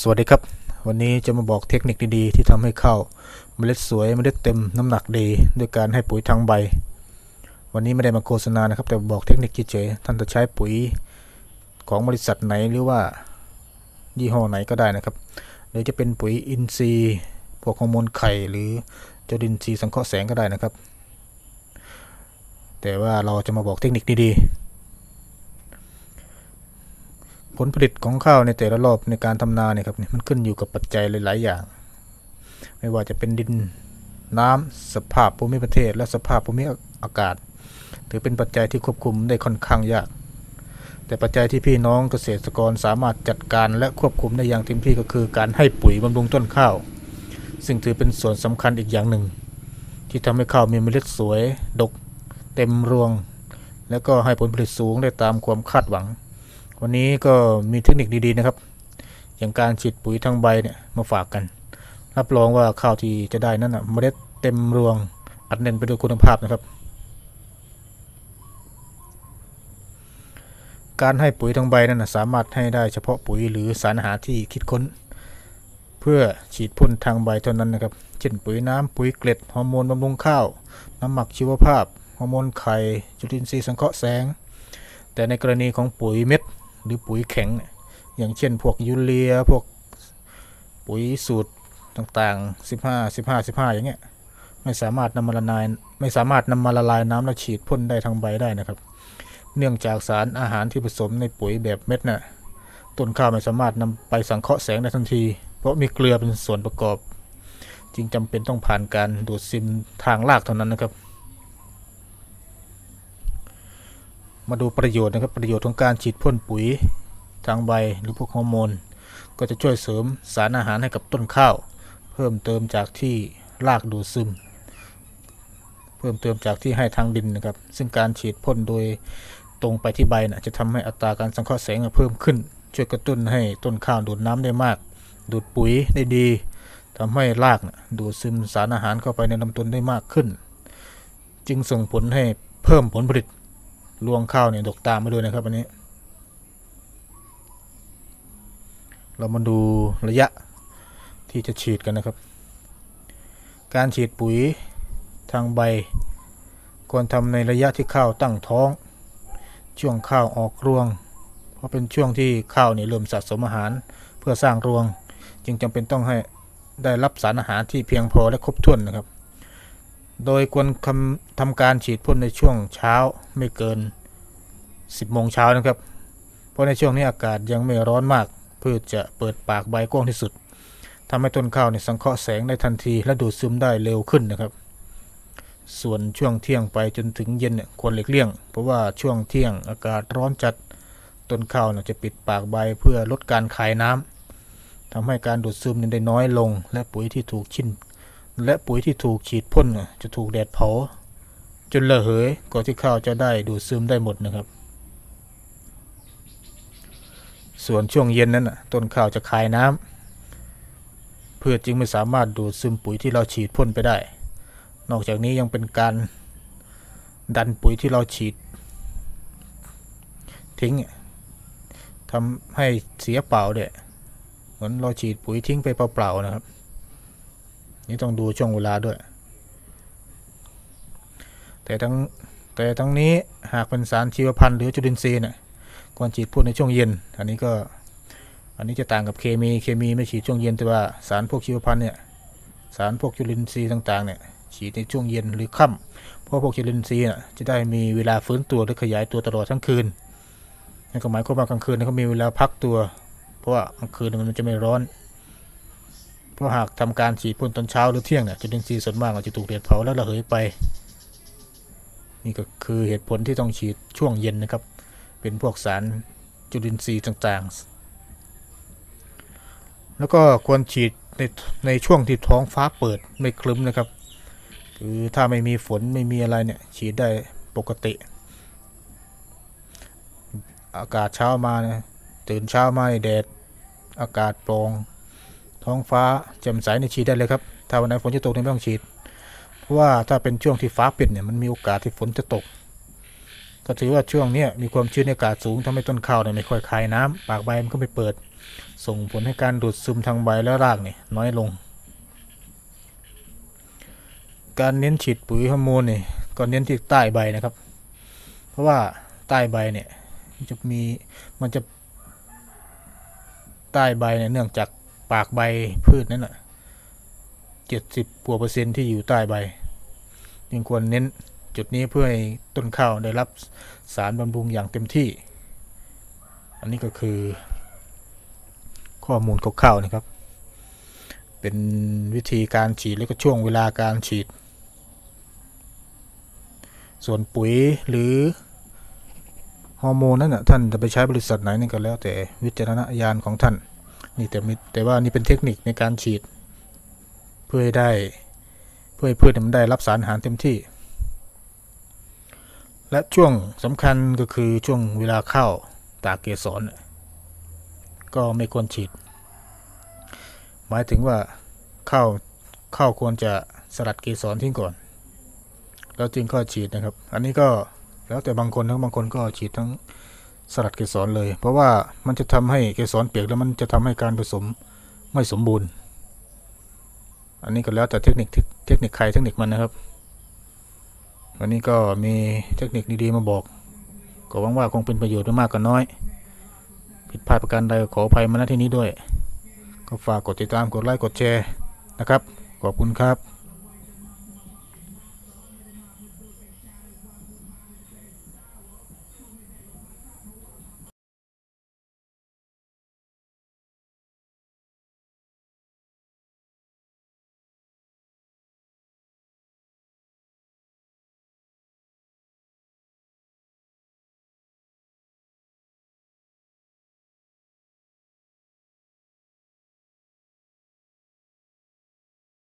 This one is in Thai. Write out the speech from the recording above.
สวัสดีครับ วันนี้จะมาบอกเทคนิคดีๆ ที่ทำให้ข้าวเมล็ดสวยเมล็ดเต็มน้ำหนักดีด้วยการให้ปุ๋ยทางใบ วันนี้ไม่ได้มาโฆษณานะครับ แต่บอกเทคนิคเฉยๆท่านจะใช้ปุ๋ยของบริษัทไหนหรือว่ายี่ห้อไหนก็ได้นะครับ หรือจะเป็นปุ๋ยอินทรีย์พวกฮอร์โมนไข่หรือจุลินทรีย์สังเคราะห์แสงก็ได้นะครับ แต่ว่าเราจะมาบอกเทคนิคดีๆ ผ ลผลิตของข้าวในแต่ละรอบในการทำนาเนี่ยครับมันขึ้นอยู่กับปัจจัยหลาย ๆ อย่าง ไม่ว่าจะเป็นดินน้ำสภาพภูมิประเทศ และสภาพภูมิอากาศ ถือเป็นปัจจัยที่ควบคุมได้ค่อนข้างยาก แต่ปัจจัยที่พี่น้องเกษตรกรสามารถจัดการและควบคุมได้อย่างเต็มที่ก็คือการให้ปุ๋ยบำรุงต้นข้าว ซึ่งถือเป็นส่วนสำคัญอีกอย่างหนึ่ง ที่ทำให้ข้าวมีเมล็ดสวย ดก เต็มรวง แล้วก็ให้ผลผลิตสูงได้ตามความคาดหวัง วันนี้ก็มีเทคนิคดีๆนะครับ อย่างการฉีดปุ๋ยทางใบเนี่ยมาฝากกัน รับรองว่าข้าวที่จะได้นั่นอะเมล็ดเต็มรวงอัดแน่นไปด้วยคุณภาพนะครับ การให้ปุ๋ยทางใบนั้นนะสามารถให้ได้เฉพาะปุ๋ยหรือสารอาหารที่คิดค้น เพื่อฉีดพ่นทางใบเท่านั้นนะครับ เช่นปุ๋ยน้ำปุ๋ยเกล็ดฮอร์โมนบำรุงข้าว น้ำหมักชีวภาพฮอร์โมนไข่จุลินทรีย์สังเคราะห์แสง แต่ในกรณีของปุ๋ยเม็ด หรือปุ๋ยแข็งเนี่ยอย่างเช่นพวกยูเรียพวกปุ๋ยสูตรต่างๆ 15 15 15 อย่างเงี้ยไม่สามารถนำมาละลายไม่สามารถนำมาละลายน้ำแล้วฉีดพ่นได้ทางใบได้นะครับ เนื่องจากสารอาหารที่ผสมในปุ๋ยแบบเม็ดน่ะต้นข้าวไม่สามารถนำไปสังเคราะห์แสงได้ทันที เพราะมีเกลือเป็นส่วนประกอบ จึงจำเป็นต้องผ่านการดูดซึมทางรากเท่านั้นนะครับ มาดูประโยชน์นะครับประโยชน์ของการฉีดพ่นปุ๋ยทางใบหรือพวกฮอร์โมน ก็จะช่วยเสริมสารอาหารให้กับต้นข้าว เพิ่มเติมจากที่รากดูดซึม เพิ่มเติมจากที่ให้ทางดินนะครับ ซึ่งการฉีดพ่นโดยตรงไปที่ใบนะจะทำให้อัตราการสังเคราะห์แสงเพิ่มขึ้น ช่วยกระตุ้นให้ต้นข้าวดูดน้ำได้มาก ดูดปุ๋ยได้ดีทำให้รากนะดูดซึมสารอาหารเข้าไปในลำต้นได้มากขึ้น จึงส่งผลให้เพิ่มผลผลิต รวงข้าวเนี่ยดกตามมาด้วยนะครับอันนี้ เรามาดูระยะที่จะฉีดกันนะครับ การฉีดปุ๋ยทางใบ ควรทำในระยะที่ข้าวตั้งท้อง ช่วงข้าวออกรวง เพราะเป็นช่วงที่ข้าวเนี่ยเริ่มสะสมอาหารเพื่อสร้างรวง จึงจำเป็นต้องให้ได้รับสารอาหารที่เพียงพอและครบถ้วนนะครับ โดยควรทำการฉีดพ่นในช่วงเช้าไม่เกิน 10โมงเช้านะครับ เพราะในช่วงนี้อากาศยังไม่ร้อนมากพืชจะเปิดปากใบกว้างที่สุดทำให้ต้นข้าวเนี่ยสังเคราะห์แสงได้ทันที และดูดซึมได้เร็วขึ้นนะครับ ส่วนช่วงเที่ยงไปจนถึงเย็นเนี่ยควรหลีกเลี่ยง เพราะว่าช่วงเที่ยงอากาศร้อนจัดต้นข้าวเนี่ยจะปิดปากใบเพื่อลดการคายน้ำทำให้การดูดซึมได้น้อยลง และปุ๋ยที่ถูกชิ้น และปุ๋ยที่ถูกฉีดพ่นเนี่ยจะถูกแดดเผา จนระเหยก่อนที่ข้าวจะได้ดูดซึมได้หมดนะครับ ส่วนช่วงเย็นนั้นน่ะต้นข้าวจะคายน้ำเพืชจึงไม่สามารถดูดซึมปุ๋ยที่เราฉีดพ่นไปได้ นอกจากนี้ยังเป็นการดันปุ๋ยที่เราฉีด ทิ้งทำให้เสียเปล่าเด้เหมือนเราฉีดปุ๋ยทิ้งไปเปล่าๆนะครับ นี่ต้องดูช่วงเวลาด้วย แต่ทั้งแต่ทั้งนี้หากเป็นสารชีวพันธุ์หรือจุลินทรีย์เนี่ยควรฉีดพ่นในช่วงเย็น อันนี้ก็อันนี้จะต่างกับเคมีเคมีไม่ฉีดช่วงเย็นแต่ว่าสารพวกชีวพันธุ์เนี่ยสารพวกจุลินทรีย์ต่างๆเนี่ยฉีดในช่วงเย็นหรือค่ำเพราะพวกจุลินทรีย์น่ะจะได้มีเวลาฟื้นตัวหรือขยายตัวตลอดทั้งคืนนั่นก็หมายความว่ากลางคืนเขามีเวลาพักตัว เพราะว่ากลางคืนมันจะไม่ร้อน ราะหากทำการฉีดพ่นตอนเช้าหรือเที่ยงเนี่ยจุลินทรีย์ส่วนมากอาจจะถูกแดดเผาแล้วระเหยไป นี่ก็คือเหตุผลที่ต้องฉีดช่วงเย็นนะครับ เป็นพวกสารจุลินทรีย์ต่างๆ แล้วก็ควรฉีดในในช่วงที่ท้องฟ้าเปิดไม่คลึ้มนะครับ คือถ้าไม่มีฝนไม่มีอะไรเนี่ยฉีดได้ปกติ อากาศเช้ามาเนี่ยตื่นเช้ามาแดดอากาศโปร่ง ท้องฟ้าแจ่มใสในฉีดได้เลยครับ ถ้าวันไหนฝนจะตกไม่ต้องฉีด เพราะว่าถ้าเป็นช่วงที่ฟ้าปิดเนี่ยมันมีโอกาสที่ฝนจะตก ก็ถือว่าช่วงนี้มีความชื้นในอากาศสูงทำให้ต้นข้าวเนี่ยไม่ค่อยคายน้ำปากใบมันก็ไม่เปิด ส่งผลให้การดูดซึมทางใบและรากเนี่ยน้อยลง การเน้นฉีดปุ๋ยฮอร์โมนเนี่ยก็เน้นที่ใต้ใบนะครับ เพราะว่าใต้ใบเนี่ยจะมีมันจะใต้ใบเนี่ยเนื่องจาก ปากใบพืชนั่นแหะเจ็ดสิบกว่าเปอร์เซ็นต์ที่อยู่ใต้ใบ จึงควรเน้นจุดนี้เพื่อให้ต้นข้าวได้รับสารบำรุงอย่างเต็มที่ อันนี้ก็คือ ข้อมูลคร่าวๆนะครับ เป็นวิธีการฉีดและก็ช่วงเวลาการฉีด ส่วนปุ๋ยหรือฮอร์โมนนั่นนะท่านจะไปใช้บริษัทไหนนี่ก็แล้วแต่วิจารณญาณของท่าน นี่แต่มิแต่ว่านี่เป็นเทคนิคในการฉีด เพื่อให้ได้เพื่อให้พืชมันได้รับสารอาหารเต็มที่ และช่วงสำคัญก็คือช่วงเวลาเข้าตากเกสรก็ไม่ควรฉีด หมายถึงว่าเข้าวข้าควรจะสลัดเกสรทิ้งก่อน แล้วจึงค่อยฉีดนะครับ อันนี้ก็แล้วแต่บางคนทั้งบางคนก็ฉีดทั้ง สลัดเกสรเลย เพราะว่ามันจะทำให้เกสรเปียกแล้วมันจะทำให้การผสมไม่สมบูรณ์ อันนี้ก็แล้วแต่เทคนิคเทคนิคใครเทคนิคมันนะครับ วันนี้ก็มีเทคนิคดีๆมาบอก ก็หวังว่าคงเป็นประโยชน์ไม่มากก็น้อย ผิดพลาดประการใดขออภัยมาณที่นี้ด้วย ก็ฝากกดติดตามกดไลค์กดแชร์นะครับ ขอบคุณครับ